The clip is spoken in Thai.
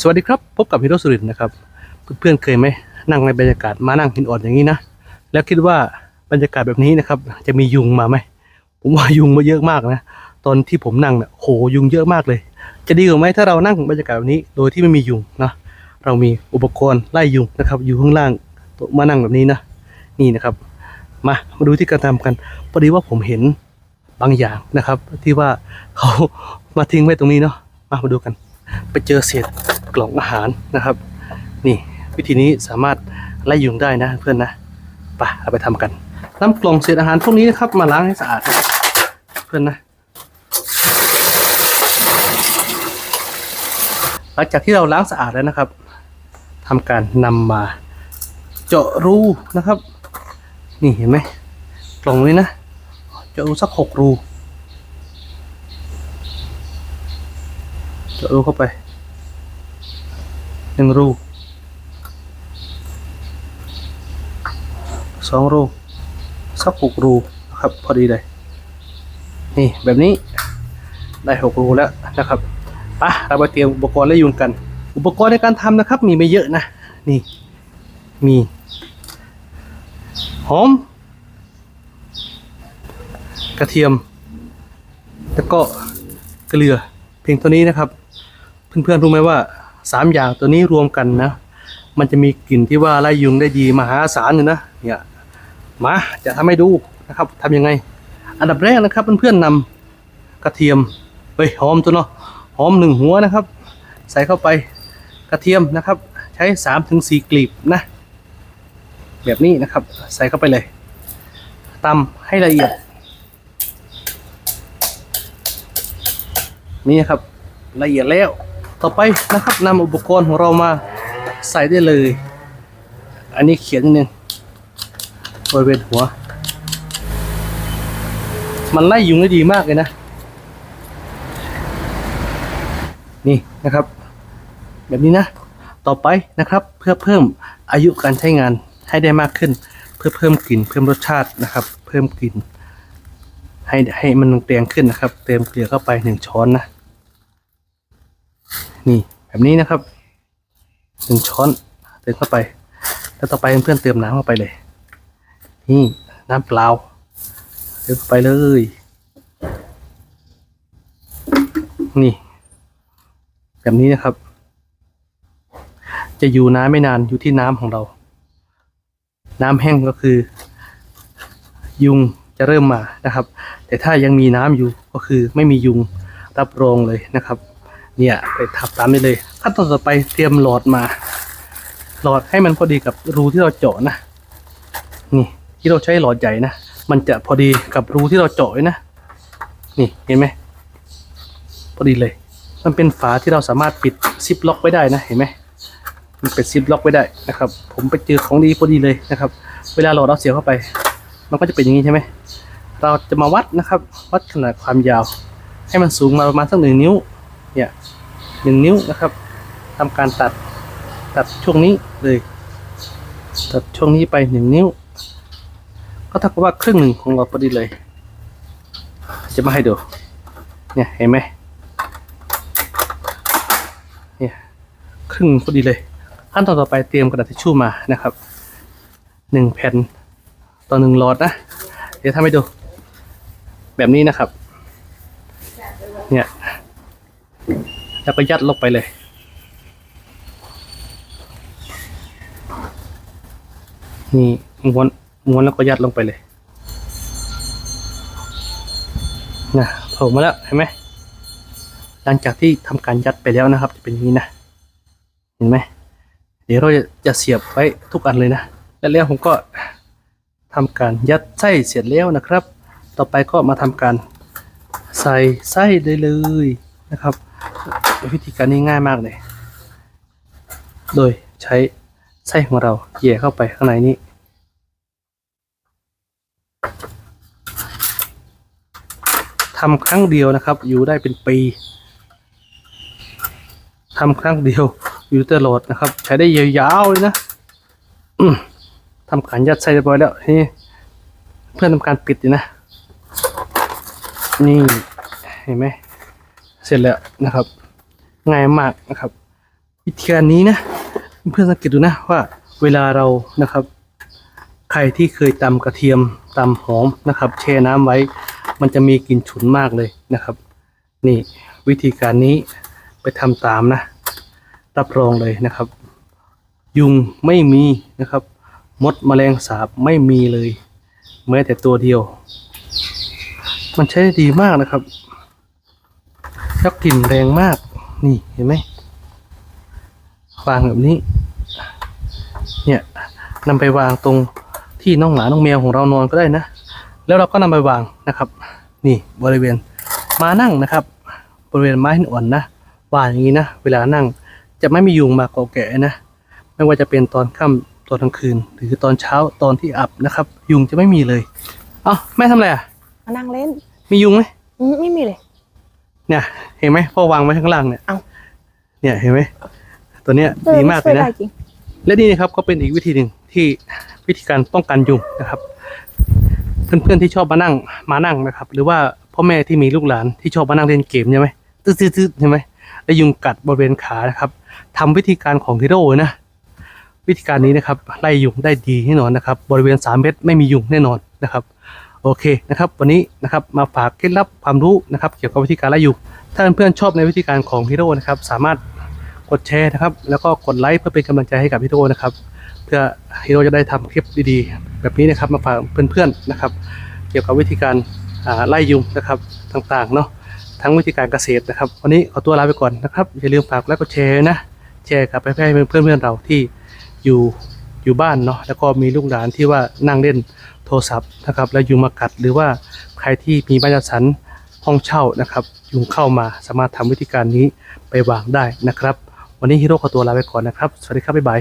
สวัสดีครับ พบกับฮีโร่สุรินนะครับ เพื่อนๆเคยไหมนั่งในบรรยากาศมานั่งหินอ่อนอย่างนี้นะ แล้วคิดว่าบรรยากาศแบบนี้นะครับ จะมียุงมาไหมผมว่ายุงมาเยอะมากนะ ตอนที่ผมนั่งเนี่ยโหยุงเยอะมากเลย จะดีกว่าไหมถ้าเรานั่งบรรยากาศแบบนี้ โดยที่ไม่มียุงนะเรามีอุปกรณ์ไล่ยุงนะครับ อยู่ข้างล่างมานั่งแบบนี้นะ นี่นะครับ มามาดูที่การทำกันพอดีว่าผมเห็นบางอย่างนะครับ ที่ว่าเขามาทิ้งไว้ตรงนี้เนาะมามาดูกัน ไปเจอเศษ กล่องอาหารนะครับ นี่วิธีนี้สามารถไล่ยุงได้นะเพื่อนนะไปเอาไปทำกันนำกล่องเศษอาหารพวกนี้นะครับ มาล้างให้สะอาดนะเพื่อนนะหลังจากที่เราล้างสะอาดแล้วนะครับทำการนำมาเจาะรูนะครับ นี่เห็นไหมกล่องนี้นะเจาะรูสักหกรูเจาะรูเข้าไป หนึ่งรูสองรูสักหกรูนะครับ พอดีเลย นี่แบบนี้ได้หกรูแล้วนะครับปะเราไปเตรียมอุปกรณ์และยุงกัน อุปกรณ์ในการทำนะครับ มีไม่เยอะนะ นี่ มีหอม กระเทียม แล้วก็เกลือ เพียงเท่านี้นะครับ เพื่อนๆรู้ไหมว่า สามอย่างตัวนี้รวมกันนะ มันจะมีกลิ่นที่ว่าไล่ยุงได้ดีมหาศาลอยู่นะเนี่ยมาจะทำให้ดูนะครับทำยังไง อันดับแรกนะครับเพื่อนๆนำกระเทียมเฮ้ยหอมตัวเนาะหอมหนึ่งหัวนะครับ ใส่เข้าไปกระเทียมนะครับ ใช้สามถึงสี่กลีบนะ แบบนี้นะครับ ใส่เข้าไปเลยตำให้ละเอียด นี่ครับละเอียดแล้ว ต่อไปนะครับนำอุปกรณ์ของเรามาใส่ได้เลย อันนี้เขียนนิดนึงบริเวณหัว มันไล่ยุงได้ดีมากเลยนะ นี่นะครับ แบบนี้นะ ต่อไปนะครับเพื่อเพิ่มอายุการใช้งานให้ได้มากขึ้น เพื่อเพิ่มกลิ่นเพิ่มรสชาตินะครับ เพิ่มกลิ่นให้ให้มันเตียงขึ้นนะครับ เติมเกลือเข้าไปหนึ่งช้อนนะ นี่แบบนี้นะครับหนึ่งช้อนเติมเข้าไป แล้วต่อไปเพื่อนเติมน้ำเข้าไปเลย นี่น้ำเปล่าเติมเข้าไปเลย นี่ แบบนี้นะครับ จะอยู่น้ำไม่นานอยู่ที่น้ำของเรา น้ำแห้งก็คือ ยุงจะเริ่มมานะครับ แต่ถ้ายังมีน้ำอยู่ก็คือไม่มียุงรับรองเลยนะครับ เนี่ยไปทับตามได้เลยขั้นตอนต่อไปเตรียมหลอดมา หลอดให้มันพอดีกับรูที่เราเจาะนะนี่ที่เราใช้หลอดใหญ่นะมันจะพอดีกับรูที่เราเจาะนะนี่เห็นไหมพอดีเลย มันเป็นฝาที่เราสามารถปิดซิปล็อกไว้ได้นะเห็นไหมมันเป็นซิปล็อกไว้ได้นะครับ ผมไปเจอของดีพอดีเลยนะครับ เวลาหลอดเราเสียบเข้าไป มันก็จะเป็นอย่างนี้ใช่ไหมเราจะมาวัดนะครับ วัดขนาดความยาว ให้มันสูงมาประมาณสักหนึ่งนิ้ว เนี่ย หนึ่งนิ้วนะครับทำการตัดตัดช่วงนี้เลยตัดช่วงนี้ไปหนึ่งนิ้ว ก็เท่ากับว่าครึ่งหนึ่งของเราพอดีเลย จะมาให้ดู เนี่ยเห็นไหมเนี่ยครึ่งพอดีเลย ขั้นตอนต่อไปเตรียมกระดาษทิชชู่มานะครับหนึ่งแผ่นต่อหนึ่งหลอดนะ เดี๋ยวทำให้ดู แบบนี้นะครับ เนี่ย แล้วก็ยัดลงไปเลยนี่ม้วนม้วนแล้วก็ยัดลงไปเลยนะโผล่มาแล้วเห็นไหมหลังจากที่ทำการยัดไปแล้วนะครับ จะเป็นนี้นะเห็นไหมเดี๋ยวเราจะจะเสียบไว้ทุกอันเลยนะและแล้วผมก็ทำการยัดไส้เสร็จแล้วนะครับ ต่อไปก็มาทำการใส่ไส้ได้เลยนะครับ วิธีการนี้ง่ายมากเลย โดยใช้ไส้ของเราแย่เข้าไปข้างในนี้ ทำครั้งเดียวนะครับ อยู่ได้เป็นปี ทำครั้งเดียวอยู่ตลอดนะครับ ใช้ได้ยาวๆเลยนะทำการยัดไส้เรียบร้อยแล้วนี่เพื่อนทำการปิดอยู่นะ นี่เห็นไหมเสร็จแล้วนะครับ ง่ายมากนะครับ วิธีการนี้นะ เพื่อนสังเกตดูนะว่าเวลาเรานะครับ ใครที่เคยตำกระเทียมตำหอมนะครับ แช่น้ำไว้ มันจะมีกลิ่นฉุนมากเลยนะครับ นี่วิธีการนี้ไปทำตามนะรับรองเลยนะครับ ยุงไม่มีนะครับ มดแมลงสาบไม่มีเลยแม้แต่ตัวเดียว มันใช้ได้ดีมากนะครับแล้วกลิ่นแรงมาก นี่เห็นไหมวางแบบนี้ เนี่ยนำไปวางตรงที่น้องหมาน้องแมวของเรานอนก็ได้นะ แล้วเราก็นำไปวางนะครับ นี่บริเวณมานั่งนะครับ บริเวณไม้หินอ่อนนะวางอย่างนี้นะเวลานั่งจะไม่มียุงมาเกาะแกะนะไม่ว่าจะเป็นตอนค่ำตอนกลางคืน หรือตอนเช้าตอนที่อับนะครับ ยุงจะไม่มีเลยเอ้าแม่ทำอะไรอะมานั่งเล่น มียุงไหมอืมไม่มีเลย เนี่ย เห็นไหมพ่อวางไว้ข้างล่างเนี่ยเอ้าเนี่ยเห็นไหมตัวเนี้ยออดีมากเลยนะช่วได้จริงและนี่นะครับก็เป็นอีกวิธีหนึ่งที่วิธีการป้องกันยุงนะครับ เพื่อนๆที่ชอบมานั่งมานั่งนะครับ หรือว่าพ่อแม่ที่มีลูกหลานที่ชอบมานั่งเล่นเกมใช่ไหมตื้อๆๆใช่ไหมแล้วยุงกัดบริเวณขานะครับทำวิธีการของฮีโร่นะวิธีการนี้นะครับไล่ยุงได้ดีแน่นอนนะครับ บริเวณ3เมตรไม่มียุงแน่นอนนะครับ โอเคนะครับ วันนี้นะครับมาฝากเคล็ดลับความรู้นะครับ เกี่ยวกับวิธีการไล่ยุงถ้าเพื่อนๆชอบในวิธีการของฮีโร่นะครับ สามารถกดแชร์นะครับ แล้วก็กดไลค์เพื่อเป็นกำลังใจให้กับฮีโร่นะครับ เพื่อฮีโร่จะได้ทำคลิปดีๆ แบบนี้นะครับมาฝากเพื่อนๆนะครับ เกี่ยวกับวิธีการไล่ยุงนะครับต่างๆเนาะทั้งวิธีการเกษตรนะครับ วันนี้ขอตัวลาไปก่อนนะครับ อย่าลืมฝากและกดแชร์นะแชร์กับให้เพื่อนๆเราที่อยู่อยู่บ้านเนาะแล้วก็มีลูกหลานที่ว่านั่งเล่น รศัพท์นะครับ และยุงมากัดหรือว่าใครที่มีบ้านจัดสรรห้องเช่านะครับยุงเข้ามาสามารถทำวิธีการนี้ไปวางได้นะครับ วันนี้ฮีโร่ขอตัวลาไปก่อนนะครับ สวัสดีครับบ๊ายบาย